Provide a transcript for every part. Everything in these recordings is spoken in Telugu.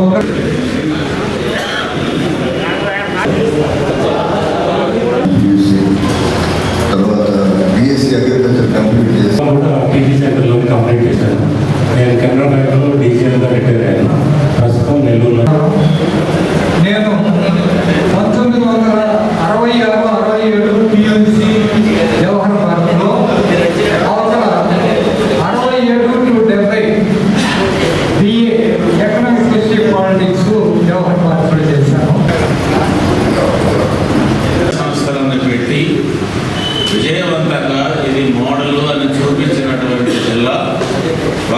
సౌకర్యం తర్వాత అగ్రికల్చర్ కంప్లీట్ చేసి కూడా పీజీ సెంటర్లో కంప్లీట్ చేశాను నేను కెనరా బ్యాంక్లో డీసీఎల్గా రిటైర్ అయ్యాను ప్రస్తుతం నెల్లూరులో నేను పంతొమ్మిది వందల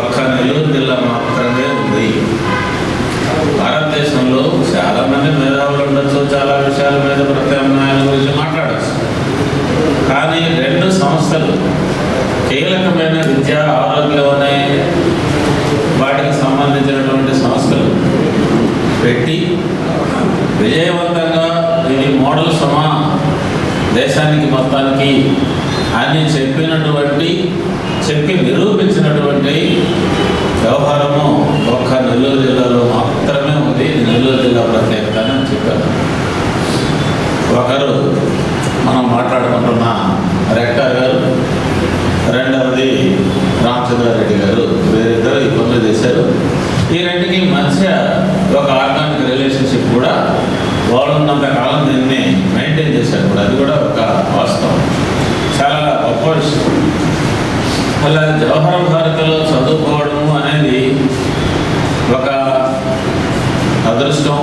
ఒక్క నెల్లూరు జిల్లా మాత్రమే ఉంది. భారతదేశంలో చాలా మంది మేధావులు ఉండొచ్చు చాలా విషయాల మీద ప్రత్యామ్నాయాల గురించి మాట్లాడచ్చు. కానీ రెండు సంస్థలు కీలకమైన విద్య ఆరోగ్యం అనే వాటికి సంబంధించినటువంటి సంస్థలు పెట్టి విజయవంతంగా ఇది మోడల్ సమా దేశానికి మొత్తానికి అని చెప్పినటువంటి చెప్పి నిరూపించినటువంటి వ్యవహారము ఒక్క నెల్లూరు జిల్లాలో మాత్రమే ఉంది ఇది నెల్లూరు జిల్లా ప్రత్యేకత అని చెప్పారు ఒకరు మనం మాట్లాడుకుంటున్న రెక్టర్ గారు రెండవది రామచంద్రారెడ్డి గారు వీరిద్దరు ఈ పనులు చేశారు ఈ రెండుకి మధ్య ఒక ఆర్గానిక్ రిలేషన్షిప్ కూడా వాళ్ళు ఉన్నంత కాలం దీన్ని మెయింటైన్ చేశారు కూడా అది కూడా ఒక వాస్తవం చాలా గొప్ప విషయం అలా జవహర్ భారతిలో చదువుకోవడము అనేది ఒక అదృష్టం.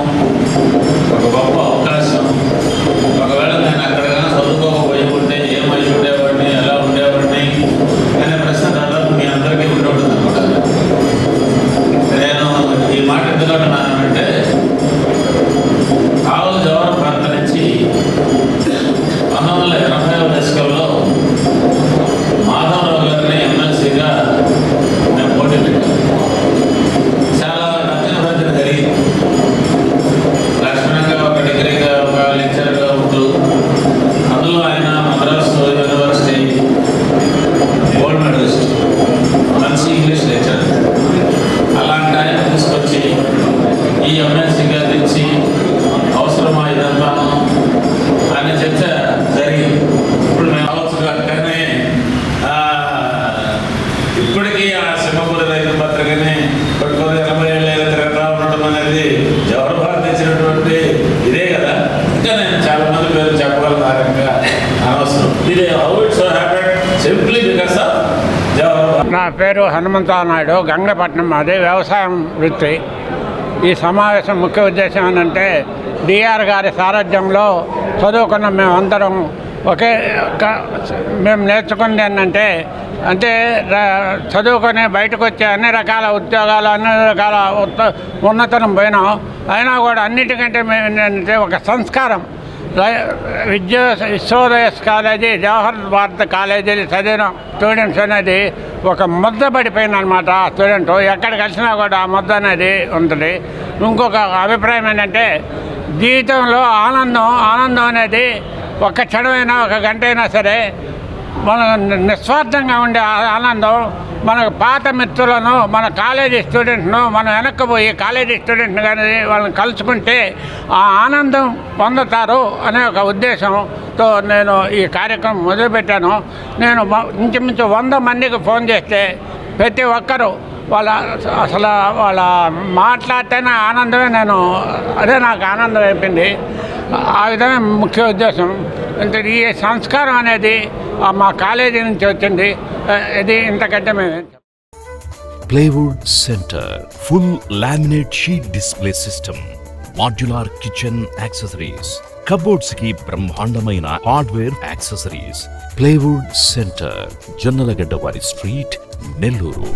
నా పేరు హనుమంతరావు నాయుడు గంగపట్నం మాది వ్యవసాయం వృత్తి. ఈ సమావేశం ముఖ్య ఉద్దేశం ఏంటంటే డిఆర్ గారి సారథ్యంలో చదువుకున్న మేమందరం ఒకే మేము నేర్చుకుంది ఏంటంటే అంటే చదువుకొని బయటకు వచ్చే అన్ని రకాల ఉద్యోగాలు అన్ని రకాల ఉన్నతనం పోయినాం. అయినా కూడా అన్నిటికంటే మేము ఏంటంటే ఒక సంస్కారం. విద్యా విశ్వోదయస్ కాలేజీ జవహర్ భారత కాలేజీలు చదివిన స్టూడెంట్స్ అనేది ఒక ముద్ద పడిపోయింది అనమాట ఆ స్టూడెంట్ ఎక్కడ కలిసినా కూడా ఆ ముద్ద అనేది ఉంటుంది. ఇంకొక అభిప్రాయం ఏంటంటే జీవితంలో ఆనందం ఆనందం అనేది ఒక క్షణమైనా ఒక గంట అయినా సరే మన నిస్వార్థంగా ఉండే ఆనందం మన పాత మిత్రులను మన కాలేజీ స్టూడెంట్ను మనం వెనక్కిపోయి కాలేజీ స్టూడెంట్ని కానీ వాళ్ళని కలుసుకుంటే ఆ ఆనందం పొందుతారు అనే ఒక ఉద్దేశంతో నేను ఈ కార్యక్రమం మొదలుపెట్టాను. నేను ఇంచుమించు వంద మందికి ఫోన్ చేస్తే ప్రతి ఒక్కరూ వాళ్ళ అసలు వాళ్ళ మాట్లాడితేనే ఆనందమే నేను అదే నాకు ఆనందం అయిపోయింది. ఆ విధమే ముఖ్య ఉద్దేశం. అంటే ఈ సంస్కారం అనేది మా కాలేజీ నుంచి వచ్చింది. ఇది ఇంతకంటే మేము plywood centre full laminate sheet display system modular kitchen accessories కబోర్డ్స్కి బ్రహ్మాండమైన hardware accessories. Plywood centre Jonnalagadda వారి స్ట్రీట్ నెల్లూరు.